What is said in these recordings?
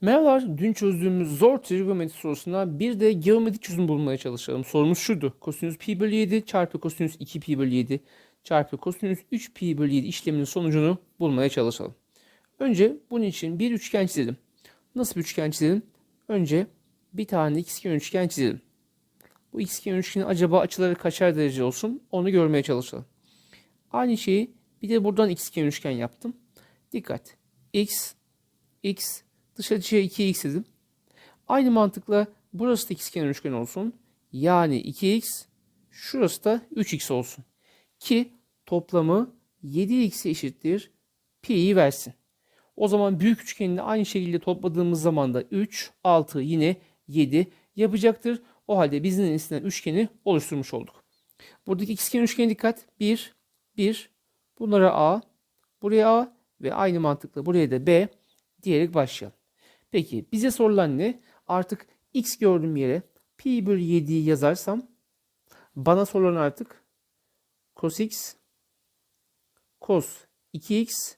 Merhabalar, dün çözdüğümüz zor trigonometri sorusuna bir de geometrik çözüm bulmaya çalışalım. Sorumuz şuydu. Kosinüs pi bölü 7 çarpı kosinüs 2 pi bölü 7 çarpı kosinüs 3 pi bölü 7 işleminin sonucunu bulmaya çalışalım. Önce bunun için bir üçgen çizelim. Nasıl bir üçgen çizelim? Önce bir tane ikizkenar üçgen çizelim. Bu ikizkenar üçgenin acaba açıları kaçar derece olsun onu görmeye çalışalım. Aynı şeyi bir de buradan ikizkenar üçgen yaptım. Dikkat. X, X, dış açıya 2x dedim. Aynı mantıkla burası da ikizkenar üçgen olsun. Yani 2x, şurası da 3x olsun. Ki toplamı 7x eşittir pi'yi versin. O zaman büyük üçgenini aynı şekilde topladığımız zaman da 3, 6 yine 7 yapacaktır. O halde bizden istenen üçgeni oluşturmuş olduk. Buradaki ikizkenar üçgene dikkat. 1, 1, bunlara A, buraya A ve aynı mantıkla buraya da B diyerek başlayalım. Peki bize sorulan ne? Artık x gördüğüm yere pi bölü 7'yi yazarsam bana sorulan artık cos x cos 2x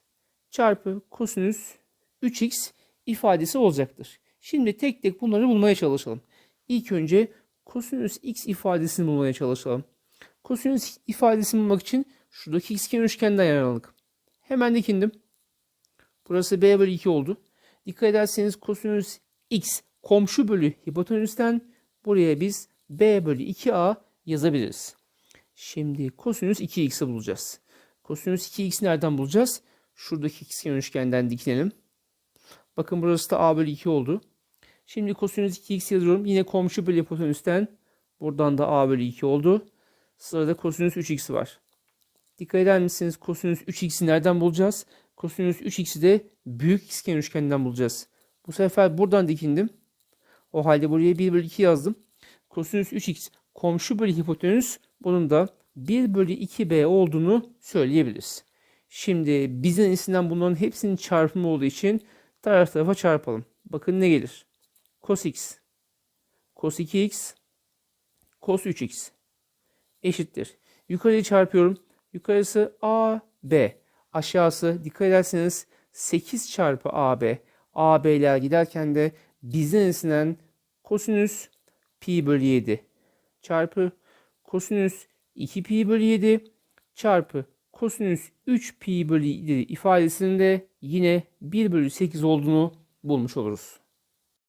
çarpı kosinüs 3x ifadesi olacaktır. Şimdi tek tek bunları bulmaya çalışalım. İlk önce kosinüs x ifadesini bulmaya çalışalım. Kosinüs ifadesini bulmak için şuradaki ikizkenar üçgenden yararlandık. Hemen dikindim. Burası b bölü 2 oldu. Dikkat ederseniz kosinüs x komşu bölü hipotenüsten buraya biz b bölü 2a yazabiliriz. Şimdi kosinüs 2x'i bulacağız. Kosinüs 2x'i nereden bulacağız? Şuradaki ikizkenar üçgenden dikinelim. Bakın burası da a bölü 2 oldu. Şimdi kosinüs 2x yazıyorum. Yine komşu bölü hipotenüsten buradan da a bölü 2 oldu. Sırada kosinüs 3x var. Dikkat eder misiniz? Kosinüs 3x'i nereden bulacağız? Kosinüs 3x'i de büyük ikizkenar üçgenden bulacağız. Bu sefer buradan dikindim. O halde buraya 1 bölü 2 yazdım. Kosinüs 3x komşu bölü hipotenüs bunun da 1 bölü 2b olduğunu söyleyebiliriz. Şimdi bizden istenen bunların hepsinin çarpımı olduğu için taraf tarafa çarpalım. Bakın ne gelir? Cos x, cos 2x, cos 3x eşittir. Yukarıyı çarpıyorum. Yukarısı a, b. Aşağısı dikkat ederseniz 8 çarpı AB. AB'ler giderken de bizden istenen kosinüs pi bölü 7 çarpı kosinüs 2 pi bölü 7 çarpı kosinüs 3 pi bölü 7 ifadesinde yine 1 bölü 8 olduğunu bulmuş oluruz.